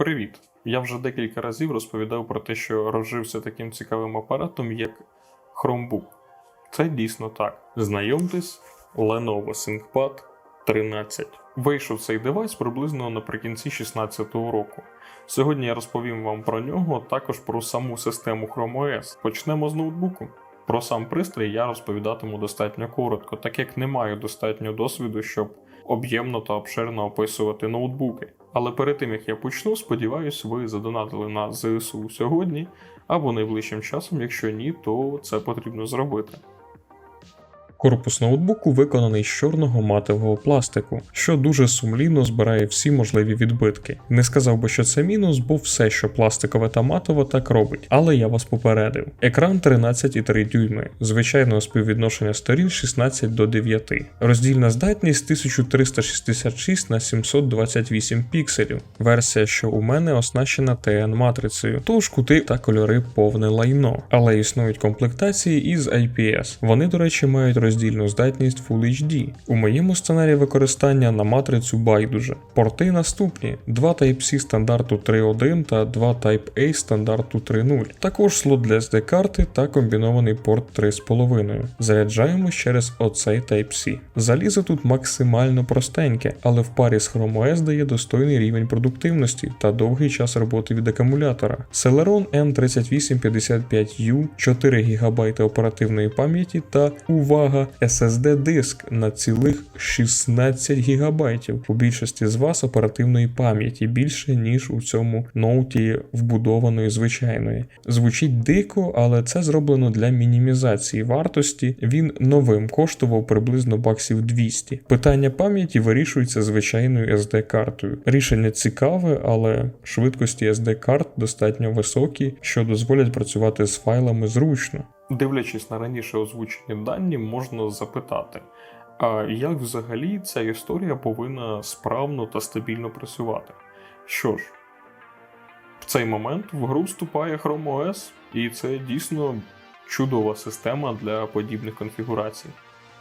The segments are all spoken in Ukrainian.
Привіт! Я вже декілька разів розповідав про те, що розжився таким цікавим апаратом, як Chromebook. Це дійсно так. Знайомтесь, Lenovo ThinkPad 13. Вийшов цей девайс приблизно наприкінці 2016 року. Сьогодні я розповім вам про нього, також про саму систему Chrome OS. Почнемо з ноутбуку. Про сам пристрій я розповідатиму достатньо коротко, так як не маю достатньо досвіду, щоб об'ємно та обширно описувати ноутбуки. Але перед тим як я почну, сподіваюсь, ви задонатили на ЗСУ сьогодні або найближчим часом. Якщо ні, то це потрібно зробити. Корпус ноутбуку виконаний з чорного матового пластику, що дуже сумлінно збирає всі можливі відбитки. Не сказав би, що це мінус, бо все, що пластикове та матово, так робить. Але я вас попередив. Екран 13,3 дюйми, звичайного співвідношення сторін 16 до 9. Роздільна здатність 1366 на 728 пікселів. Версія, що у мене оснащена TN матрицею, тож кути та кольори повне лайно. Але існують комплектації із IPS. Вони, до речі, мають роздільну здатність Full HD. У моєму сценарії використання на матрицю байдуже. Порти наступні: два Type-C стандарту 3.1 та два Type-A стандарту 3.0. Також слот для SD карти та комбінований порт 3.5. Заряджаємо через оцей Type-C. Залізо тут максимально простеньке, але в парі з Chrome OS дає достойний рівень продуктивності та довгий час роботи від акумулятора. Celeron M3855U, 4 ГБ оперативної пам'яті та увага! SSD диск на цілих 16 ГБ. У більшості з вас оперативної пам'яті більше, ніж у цьому ноуті вбудованої звичайної. Звучить дико, але це зроблено для мінімізації вартості. Він новим коштував приблизно баксів 200. Питання пам'яті вирішується звичайною SD-картою. Рішення цікаве, але швидкості SD-карт достатньо високі, що дозволять працювати з файлами зручно. Дивлячись на раніше озвучені дані, можна запитати, а як взагалі ця історія повинна справно та стабільно працювати? Що ж, в цей момент в гру вступає Chrome OS, і це дійсно чудова система для подібних конфігурацій.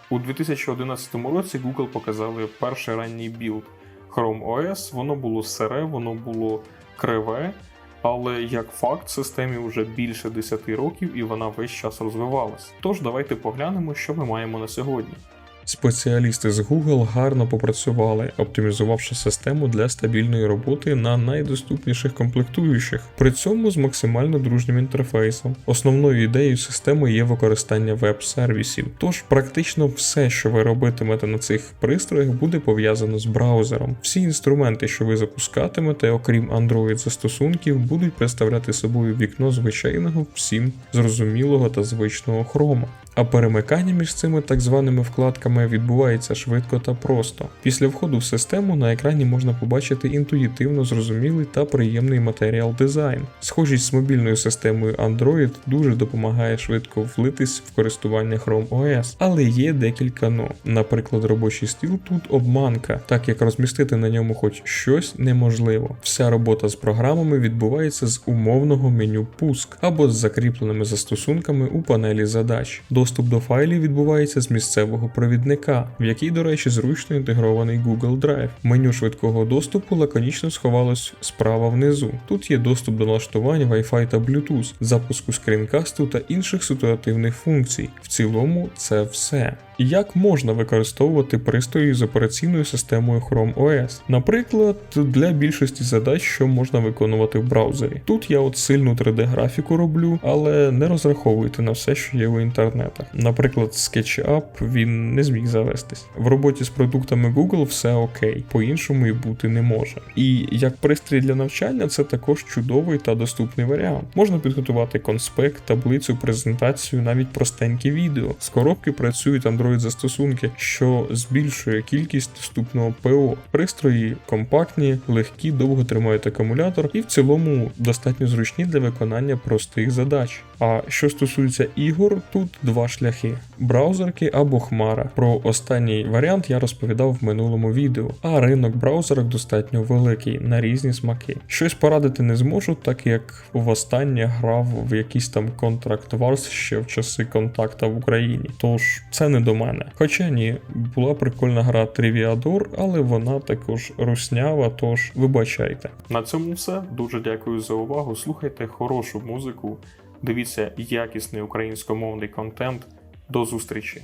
У 2011 році Google показали перший ранній білд Chrome OS, воно було сире, воно було криве, але як факт, системі вже більше 10 років і вона весь час розвивалась. Тож давайте поглянемо, що ми маємо на сьогодні. Спеціалісти з Google гарно попрацювали, оптимізувавши систему для стабільної роботи на найдоступніших комплектуючих, при цьому з максимально дружнім інтерфейсом. Основною ідеєю системи є використання веб-сервісів, тож практично все, що ви робитимете на цих пристроях, буде пов'язано з браузером. Всі інструменти, що ви запускатимете, окрім Android застосунків, будуть представляти собою вікно звичайного всім зрозумілого та звичного хрома. А перемикання між цими так званими вкладками відбувається швидко та просто. Після входу в систему на екрані можна побачити інтуїтивно зрозумілий та приємний матеріал дизайн. Схожість з мобільною системою Android дуже допомагає швидко влитись в користування Chrome OS, але є декілька но. Наприклад, робочий стіл тут обманка, так як розмістити на ньому хоч щось неможливо. Вся робота з програмами відбувається з умовного меню пуск або з закріпленими застосунками у панелі задач. Доступ до файлів відбувається з місцевого провідника, в який, до речі, зручно інтегрований Google Drive. Меню швидкого доступу лаконічно сховалось справа внизу. Тут є доступ до налаштування Wi-Fi та Bluetooth, запуску скрінкасту та інших ситуативних функцій. В цілому це все. Як можна використовувати пристрої з операційною системою Chrome OS? Наприклад, для більшості задач, що можна виконувати в браузері. Тут я от сильну 3D-графіку роблю, але не розраховуйте на все, що є в інтернетах. Наприклад, SketchUp він не зміг завестись. В роботі з продуктами Google все окей, по-іншому і бути не може. І як пристрій для навчання, це також чудовий та доступний варіант. Можна підготувати конспект, таблицю, презентацію, навіть простенькі відео. З коробки працюють Android застосунки, що збільшує кількість доступного ПО. Пристрої компактні, легкі, довго тримають акумулятор і в цілому достатньо зручні для виконання простих задач. А що стосується ігор, тут два два шляхи: браузерки або Хмара. Про останній варіант я розповідав в минулому відео, а ринок браузерок достатньо великий на різні смаки. Щось порадити не зможу, так як востаннє грав в якийсь там Contract Wars ще в часи контакта в Україні. Тож це не до мене. Хоча ні, була прикольна гра Triviador, але вона також руснява, тож вибачайте. На цьому все. Дуже дякую за увагу. Слухайте хорошу музику, дивіться якісний українськомовний контент. До зустрічі!